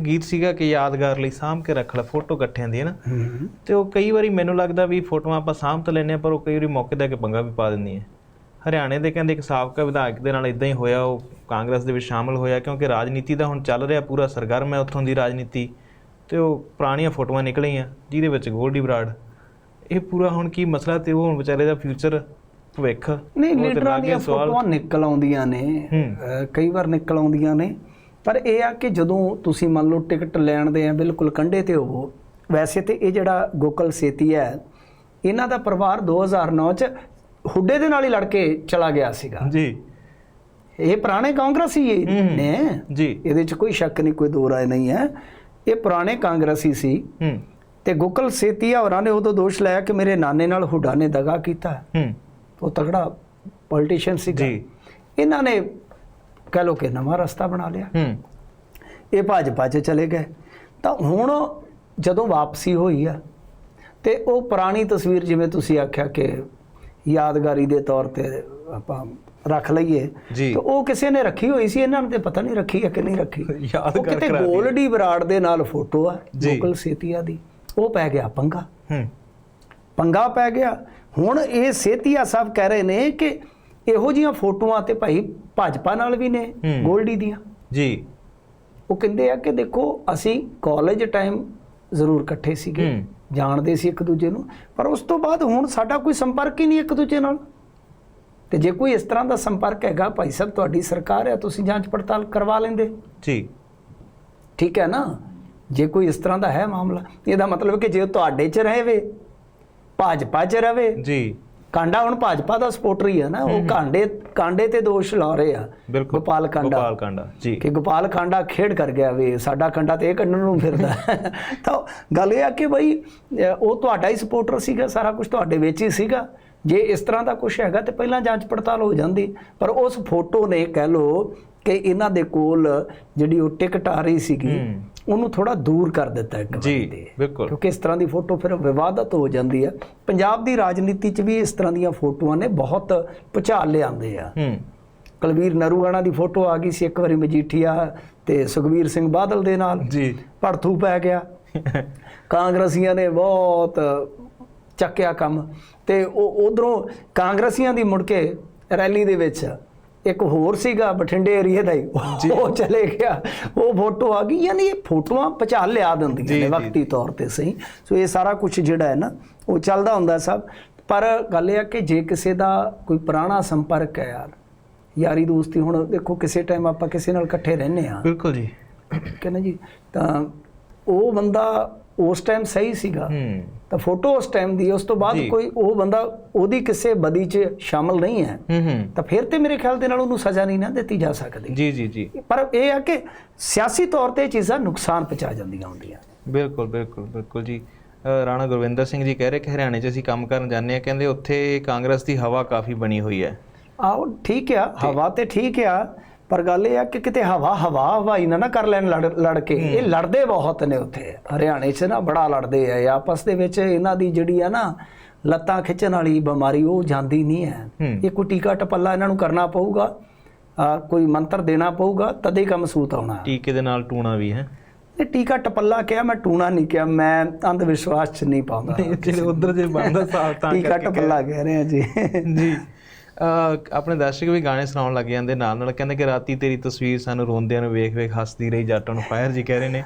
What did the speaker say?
ਗੀਤ ਸੀਗਾ ਕਿ ਯਾਦਗਾਰ ਲਈ ਸਾਂਭ ਕੇ ਰੱਖ ਲੈ ਫੋਟੋ ਇਕੱਠਿਆਂ ਦੀ ਹੈ ਨਾ? ਤੇ ਉਹ ਕਈ ਵਾਰੀ ਮੈਨੂੰ ਲੱਗਦਾ ਵੀ ਫੋਟੋਆਂ ਆਪਾਂ ਸਾਂਭ ਤਾਂ ਹਾਂ ਪਰ ਉਹ ਕਈ ਵਾਰੀ ਮੌਕੇ ਦਾ ਕਿ ਪੰਗਾ ਵੀ ਪਾ ਦਿੰਦੀ ਹੈ ਹਰਿਆਣੇ ਦੇ ਕਹਿੰਦੇ ਇੱਕ ਸਾਬਕਾ ਵਿਧਾਇਕ ਦੇ ਨਾਲ ਇਦਾਂ ਹੀ ਹੋਇਆ ਉਹ ਕਾਂਗਰਸ ਦੇ ਵਿੱਚ ਸ਼ਾਮਲ ਹੋਇਆ ਕਿਉਂਕਿ ਰਾਜਨੀਤੀ ਦਾ ਹੁਣ ਚੱਲ ਰਿਹਾ ਪੂਰਾ ਸਰਗਰਮ ਹੈ ਉੱਥੋਂ ਦੀ ਰਾਜਨੀਤੀ ਤੇ ਉਹ ਪੁਰਾਣੀਆਂ ਫੋਟੋਆਂ ਨਿਕਲੀਆਂ ਜਿਹਦੇ ਵਿੱਚ ਗੋਲਡੀ ਬਰਾੜ। ਇਹ ਪੂਰਾ ਹੁਣ ਕੀ ਮਸਲਾ ਤੇ ਉਹ ਹੁਣ ਵਿਚਾਰੇ ਦਾ ਫਿਊਚਰ ਭਵਿੱਖ? ਨਹੀਂ ਲੀਡਰਾਂ ਦੀਆਂ। ਫੋਟੋਆਂ ਨਿਕਲ ਆਉਂਦੀਆਂ ਨੇ ਕਈ ਵਾਰ ਨਿਕਲ ਆਉਂਦੀਆਂ ਨੇ। ਪਰ ਇਹ ਆ ਕਿ ਜਦੋਂ ਤੁਸੀਂ ਮੰਨ ਲਓ ਟਿਕਟ ਲੈਣ ਦੇ ਆ ਬਿਲਕੁਲ ਕੰਢੇ ਤੇ ਹੋਵੋ ਵੈਸੇ ਤੇ ਇਹ ਜਿਹੜਾ ਗੋਕਲ ਸੇਤੀ ਹੈ ਇਹਨਾਂ ਦਾ ਪਰਿਵਾਰ 2009 ਚ ਹੁੱਡੇ ਦੇ ਨਾਲ ਹੀ ਲੜ ਕੇ ਚਲਾ ਗਿਆ ਸੀਗਾ। ਜੀ। ਇਹ ਪੁਰਾਣੇ ਕਾਂਗਰਸੀ। ਨੇ। ਜੀ। ਇਹਦੇ ਚ ਕੋਈ ਸ਼ੱਕ ਨਹੀਂ ਕੋਈ ਦੋ ਰਾਏ ਨਹੀਂ ਹੈ। ਇਹ ਪੁਰਾਣੇ ਕਾਂਗਰਸੀ ਸੀ। ਹੂੰ। ਤੇ ਗੋਕਲ ਸੇਤੀਆ ਹੋਰਾਂ ਨੇ ਉਦੋਂ ਦੋਸ਼ ਲਾਇਆ ਕਿ ਮੇਰੇ ਨਾਨੇ ਨਾਲ ਹੁੱਡਾ ਨੇ ਦਗਾ ਕੀਤਾ। ਹੂੰ। ਉਹ ਤਗੜਾ ਪੋਲੀਟੀਸ਼ੀਅਨ ਸੀਗਾ। ਜੀ। ਇਹਨਾਂ ਨੇ ਕਹ ਲੋ ਕਿ ਨਵਾਂ ਰਸਤਾ ਬਣਾ ਲਿਆ। ਹੂੰ। ਇਹ ਭਾਜਪਾ 'ਚ ਚਲੇ ਗਏ। ਤਾਂ ਹੁਣ ਜਦੋਂ ਵਾਪਸੀ ਹੋਈ ਆ ਤੇ ਉਹ ਪੁਰਾਣੀ ਤਸਵੀਰ ਜਿਵੇਂ ਤੁਸੀਂ ਆਖਿਆ ਕਿ ਯਾਦਗਾਰੀ ਦੇ ਤੌਰ ਤੇ ਆਪਾਂ ਰੱਖ ਲਈਏ। ਤੇ ਉਹ ਕਿਸੇ ਨੇ ਰੱਖੀ ਹੋਈ ਸੀ? ਇਹਨਾਂ ਨੂੰ ਤੇ ਪਤਾ ਨਹੀਂ ਰੱਖੀ ਹੈ ਕਿ ਨਹੀਂ ਰੱਖੀ। ਕਿਤੇ ਕਰਾ। ਗੋਲਡੀ ਬਰਾੜ ਦੇ ਨਾਲ ਫੋਟੋ ਆ। ਗੋਕਲ ਸੇਤੀਆ ਦੀ। ਉਹ ਪੈ ਗਿਆ ਪੰਗਾ। ਹੂੰ। ਪੰਗਾ ਪੈ ਗਿਆ। ਹੁਣ ਇਹ ਸੇਤੀਆ ਸਾਹਿਬ ਕਹਿ ਰਹੇ ਨੇ ਕਿ ਇਹੋ ਜੀਆਂ ਫੋਟੋਆਂ ਤੇ ਭਾਈ ਭਾਜਪਾ ਨਾਲ ਵੀ ਨੇ। ਗੋਲਡੀ ਦੀਆਂ। ਜੀ। ਉਹ ਕਹਿੰਦੇ ਆ ਕਿ ਦੇਖੋ ਅਸੀਂ ਕਾਲਜ ਟਾਈਮ ਜ਼ਰੂਰ ਇਕੱਠੇ ਸੀਗੇ। ਜਾਣਦੇ ਸੀ ਇੱਕ ਦੂਜੇ ਨੂੰ ਪਰ ਉਸ ਤੋਂ ਬਾਅਦ ਹੁਣ ਸਾਡਾ ਕੋਈ ਸੰਪਰਕ ਹੀ ਨਹੀਂ ਇੱਕ ਦੂਜੇ ਨਾਲ। ਤੇ ਜੇ ਕੋਈ ਇਸ ਤਰ੍ਹਾਂ ਦਾ ਸੰਪਰਕ ਹੈਗਾ ਭਾਈ ਸਾਹਿਬ ਤੁਹਾਡੀ ਸਰਕਾਰ ਹੈ ਤੁਸੀਂ ਜਾਂਚ ਪੜਤਾਲ ਕਰਵਾ ਲੈਂਦੇ। ਜੀ। ਠੀਕ ਹੈ ਨਾ? ਜੇ ਕੋਈ ਇਸ ਤਰ੍ਹਾਂ ਦਾ ਹੈ ਮਾਮਲਾ ਇਹਦਾ ਮਤਲਬ ਕਿ ਜੇ ਤੁਹਾਡੇ 'ਚ ਰਹੇ ਵੇ ਭਾਜਪਾ 'ਚ ਰਵੇ ਜੀ। ਕਾਂਡਾ ਹੁਣ ਭਾਜਪਾ ਦਾ ਸਪੋਰਟਰ ਹੀ ਹੈ ਨਾ ਉਹ ਕਾਂਡੇ ਕਾਂਡੇ ਤੇ ਦੋਸ਼ ਲਾ ਰਹੇ ਆ। ਗੋਪਾਲ ਕਾਂਡਾ। ਗੋਪਾਲ ਕਾਂਡਾ ਜੀ। ਕਿ ਗੋਪਾਲ ਕਾਂਡਾ ਖੇਡ ਕਰ ਗਿਆ ਵੇ ਸਾਡਾ ਕਾਂਡਾ ਤੇ ਇਹ ਕੰਡਣ ਨੂੰ ਫਿਰਦਾ। ਤਾਂ ਗੱਲ ਇਹ ਆ ਕਿ ਬਈ ਉਹ ਤੁਹਾਡਾ ਹੀ ਸਪੋਰਟਰ ਸੀਗਾ ਸਾਰਾ ਕੁਝ ਤੁਹਾਡੇ ਵਿੱਚ ਹੀ ਸੀਗਾ। ਜੇ ਇਸ ਤਰ੍ਹਾਂ ਦਾ ਕੁਝ ਹੈਗਾ ਤੇ ਪਹਿਲਾਂ ਜਾਂਚ ਪੜਤਾਲ ਹੋ ਜਾਂਦੀ। ਪਰ ਉਸ ਫੋਟੋ ਨੇ ਕਹਿ ਲੋ ਕਿ ਇਹਨਾਂ ਦੇ ਕੋਲ ਜਿਹੜੀ ਉਹ ਟਿਕਟ ਆ ਰਹੀ ਸੀਗੀ। ਉਹਨੂੰ ਥੋੜਾ ਦੂਰ ਕਰ ਦਿੱਤਾ ਇੱਕ ਵਾਰੀ ਜੀ ਬਿਲਕੁਲ। ਕਿਉਂਕਿ ਇਸ ਤਰ੍ਹਾਂ ਦੀ ਫੋਟੋ ਫਿਰ ਵਿਵਾਦਤ ਹੋ ਜਾਂਦੀ ਹੈ। ਪੰਜਾਬ ਦੀ ਰਾਜਨੀਤੀ 'ਚ ਵੀ ਇਸ ਤਰ੍ਹਾਂ ਦੀਆਂ ਫੋਟੋਆਂ ਨੇ ਬਹੁਤ ਭੁਚਾਲ ਲਿਆਉਂਦੇ ਆ। ਹੂੰ। ਕੁਲਵੀਰ ਨਰੂਗਾਣਾ ਦੀ ਫੋਟੋ ਆ ਗਈ ਸੀ ਇੱਕ ਵਾਰੀ ਮਜੀਠੀਆ ਤੇ ਸੁਖਵੀਰ ਸਿੰਘ ਬਾਦਲ ਦੇ ਨਾਲ। ਜੀ। ਭੜਥੂ ਪੈ ਗਿਆ। ਕਾਂਗਰਸੀਆਂ ਨੇ ਬਹੁਤ ਚੱਕਿਆ ਕੰਮ। ਤੇ ਉਹ ਉਧਰੋਂ ਕਾਂਗਰਸੀਆਂ ਦੀ ਮੁੜ ਕੇ ਰੈਲੀ ਦੇ ਵਿੱਚ ਇੱਕ ਹੋਰ ਸੀਗਾ ਬਠਿੰਡੇ ਏਰੀਏ ਦਾ ਹੀ। ਉਹ ਚਲੇ ਗਿਆ। ਉਹ ਫੋਟੋ ਆ ਗਈ ਯਾਨੀ ਇਹ ਫੋਟੋਆਂ ਪਛਾਣ ਲਿਆ ਦਿੰਦੀਆਂ ਨੇ। ਵਕਤੀ ਤੌਰ ਤੇ ਸਹੀ। ਸੋ ਇਹ ਸਾਰਾ ਕੁਝ ਜਿਹੜਾ ਹੈ ਨਾ ਉਹ ਚੱਲਦਾ ਹੁੰਦਾ ਸਭ। ਪਰ ਗੱਲ ਇਹ ਆ ਕਿ ਜੇ ਕਿਸੇ ਦਾ ਕੋਈ ਪੁਰਾਣਾ ਸੰਪਰਕ ਹੈ ਯਾਰ ਯਾਰੀ ਦੋਸਤੀ ਹੁਣ ਦੇਖੋ ਕਿਸੇ ਟਾਈਮ ਆਪਾਂ ਕਿਸੇ ਨਾਲ ਇਕੱਠੇ ਰਹਿੰਦੇ ਆ ਬਿਲਕੁਲ ਜੀ। ਨਾ ਜੀ ਤਾਂ ਉਹ ਬੰਦਾ ਉਸ ਟਾਈਮ ਸਹੀ ਸੀਗਾ। ਹੂੰ। ਤਾਂ ਫੋਟੋ ਉਸ ਟਾਈਮ ਦੀ ਉਸ ਤੋਂ ਬਾਅਦ। ਕੋਈ ਉਹ ਬੰਦਾ ਉਹਦੀ ਕਿਸੇ ਬਦੀ 'ਚ ਸ਼ਾਮਲ ਨਹੀਂ ਹੈ ਤਾਂ ਫਿਰ ਤੇ ਮੇਰੇ ਖਿਆਲ ਦੇ ਨਾਲ ਉਹਨੂੰ ਸਜ਼ਾ ਨਹੀਂ ਨਾ ਦਿੱਤੀ ਜਾ ਸਕਦੀ। ਜੀ ਜੀ ਜੀ। ਪਰ ਇਹ ਆ ਕਿ ਸਿਆਸੀ ਤੌਰ ਤੇ ਇਹ ਚੀਜ਼ਾਂ ਨੁਕਸਾਨ ਪਹੁੰਚਾ ਜਾਂਦੀਆਂ ਹੁੰਦੀਆਂ। ਬਿਲਕੁਲ ਬਿਲਕੁਲ ਬਿਲਕੁਲ ਜੀ। ਰਾਣਾ ਗੁਰਵਿੰਦਰ ਸਿੰਘ ਜੀ ਕਹਿ ਰਹੇ ਕਿ ਹਰਿਆਣੇ 'ਚ ਅਸੀਂ ਕੰਮ ਕਰਨ ਜਾਂਦੇ ਆ ਕਹਿੰਦੇ ਉੱਥੇ ਕਾਂਗਰਸ ਦੀ ਹਵਾ ਕਾਫੀ ਬਣੀ ਹੋਈ ਹੈ। ਆਓ ਠੀਕ ਆ ਹਵਾ ਤੇ ਠੀਕ ਆ ਪਰ ਗੱਲ ਇਹ ਆ ਕਿ ਕਿਤੇ ਹਵਾ ਹਵਾ ਹਵਾਈ ਨਾ ਨਾ ਕਰ ਲੈਣ ਲੜ ਲੜ ਕੇ ਇਹ ਲੜਦੇ ਬਹੁਤ ਨੇ ਉੱਥੇ। ਹਰਿਆਣੇ 'ਚ ਨਾ ਬੜਾ ਲੜਦੇ ਆ ਆਪਸ ਦੇ ਵਿੱਚ ਇਹਨਾਂ ਦੀ ਜਿਹੜੀ ਆ ਨਾ ਲੱਤਾਂ ਖਿੱਚਣ ਵਾਲੀ ਬਿਮਾਰੀ ਉਹ ਜਾਂਦੀ ਨਹੀਂ ਹੈ। ਇਹ ਕੋਈ ਟੀਕਾ ਟਪੱਲਾ ਇਹਨਾਂ ਨੂੰ ਕਰਨਾ ਪਊਗਾ। ਕੋਈ ਮੰਤਰ ਦੇਣਾ ਪਊਗਾ ਤਦੇ ਕੰਮ ਸੂਤ ਆਉਣਾ। ਟੀਕੇ ਦੇ ਨਾਲ ਟੂਣਾ ਵੀ ਹੈ। ਇਹ ਟੀਕਾ ਟਪੱਲਾ ਕਿਹਾ ਮੈਂ ਟੂਣਾ ਨਹੀਂ ਕਿਹਾ। ਮੈਂ ਅੰਧ ਵਿਸ਼ਵਾਸ 'ਚ ਨਹੀਂ ਪਾਉਂਦਾ। ਜਿਹੜੇ ਉਧਰ ਜੇ ਬੰਦਾ ਸਾਫ਼ ਤਾਂ ਟੀਕਾ ਟਪੱਲਾ ਕਹਿ ਰਹੇ ਆ ਜੀ। ਜੀ। ਆਪਣੇ ਦਰਸ਼ਕ ਵੀ ਗਾਣੇ ਸੁਣਾਉਣ ਲੱਗ ਜਾਂਦੇ ਨਾਲ ਨਾਲ। ਕਹਿੰਦੇ ਕਿ ਰਾਤੀ ਤੇਰੀ ਤਸਵੀਰ ਸਾਨੂੰ ਰੋਂਦਿਆਂ ਨੂੰ ਵੇਖ ਵੇਖ ਹੱਸਦੀ ਰਹੀ, ਜੱਟਾਂ ਨੂੰ ਫਾਇਰ ਜੀ ਕਹਿ ਰਹੇ ਨੇ।